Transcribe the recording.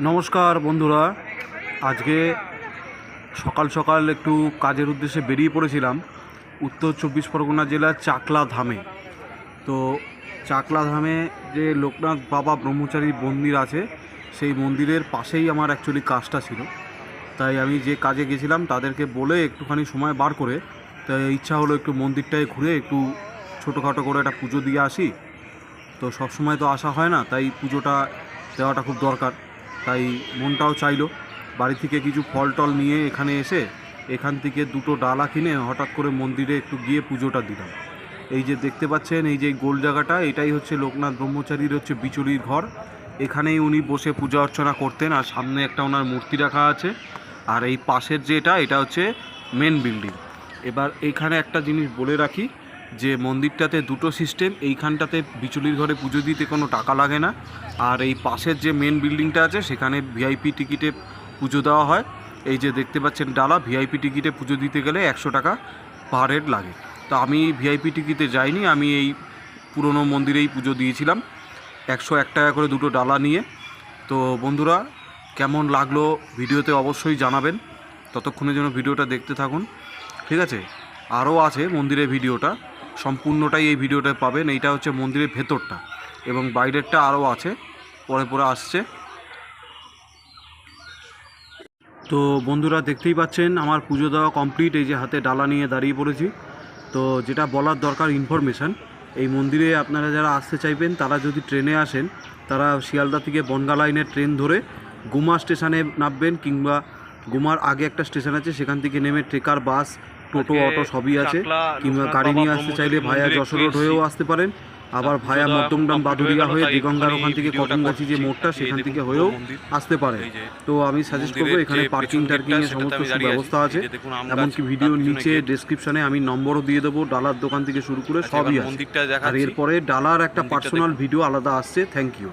নমস্কার বন্ধুরা। আজকে সকাল সকাল একটু কাজের উদ্দেশ্যে বেরিয়ে পড়েছিলাম। উত্তর চব্বিশ পরগনা জেলার চাকলা ধামে তো চাকলা ধামে যে লোকনাথ বাবা ব্রহ্মচারী মন্দির আছে, সেই মন্দিরের পাশেই আমার অ্যাকচুয়ালি কাজটা ছিল। তাই আমি যে কাজে গেছিলাম, তাদেরকে বলে একটুখানি সময় বার করে, তাই ইচ্ছা হলো একটু মন্দিরটায় ঘুরে একটু ছোটোখাটো করে একটা পুজো দিয়ে আসি। তো সব সময় তো আসা হয় না, তাই পুজোটা দেওয়াটা খুব দরকার। তাই মনটাও চাইলো। বাড়ি থেকে কিছু ফল টল নিয়ে এখানে এসে এখান থেকে দুটো ডালা কিনে হঠাৎ করে মন্দিরে একটু গিয়ে পুজোটা দিলাম। এই যে দেখতে পাচ্ছেন, এই যে গোল জায়গাটা, এটাই হচ্ছে লোকনাথ ব্রহ্মচারীর হচ্ছে বিচুলির ঘর। এখানেই উনি বসে পূজা অর্চনা করতেন আর সামনে একটা ওনার মূর্তি রাখা আছে। আর এই পাশের যেটা, এটা হচ্ছে মেন বিল্ডিং এবার এখানে একটা জিনিস বলে রাখি যে মন্দিরটাতে দুটো সিস্টেম, এইখানটাতে বিচুলির ঘরে পুজো দিতে কোনো টাকা লাগে না, আর এই পাশের যে মেন বিল্ডিংটা আছে, সেখানে ভিআইপি টিকিটে পুজো দেওয়া হয়। এই যে দেখতে পাচ্ছেন ডালা ভিআইপি টিকিটে পুজো দিতে গেলে একশো টাকা পার হেড লাগে। তো আমি ভিআইপি টিকিটে যাইনি, আমি এই পুরনো মন্দিরেই পুজো দিয়েছিলাম। একশো এক টাকা করে দুটো ডালা নিয়ে। তো বন্ধুরা, কেমন লাগল ভিডিওতে অবশ্যই জানাবেন। ততক্ষণের জন্য ভিডিওটা দেখতে থাকুন। ঠিক আছে? আরও আছে মন্দিরের ভিডিওটা। সম্পূর্ণটাই এই ভিডিওটা পাবেন। এইটা হচ্ছে মন্দিরের ভেতরটা এবং বাইরেরটা আরও আছে। পরে পরে আসছে। তো বন্ধুরা দেখতেই পাচ্ছেন, আমার পুজো দেওয়া কমপ্লিট। এই যে হাতে ডালা নিয়ে দাঁড়িয়ে পড়েছি। তো যেটা বলার দরকার ইনফরমেশান এই মন্দিরে আপনারা যারা আসতে চাইবেন, তারা যদি ট্রেনে আসেন, তারা শিয়ালদা থেকে বনগা লাইনের ট্রেন ধরে গুমা স্টেশনে নামবেন কিংবা গুমার আগে একটা স্টেশন আছে সেখান থেকে নেমে ট্রেকার বাস টোটো অটো সবই আছে। কিংবা গাড়ি নিয়ে আসতে চাইলে ভায়া যশোর রোড হয়েও আসতে পারেন। আবার পুজো ভায়া মধ্যমগ্রাম বাদুরিয়া হয়ে দিগঙ্গার ওখান থেকে কটনগাছি যে মোড়টা সেখান থেকে হয়েও আসতে পারে। তো আমি সাজেস্ট করব এখানে পার্কিং পেছন টার্কিং এর সমস্ত ব্যবস্থা আছে। এমনকি ভিডিওর নিচে gate। আমি নম্বরও দিয়ে দেবো ডালার দোকান থেকে শুরু করে আচ্ছা, সবই আছে। আর এরপরে ডালার একটা পার্সোনাল ভিডিও আলাদা আসছে। Thank you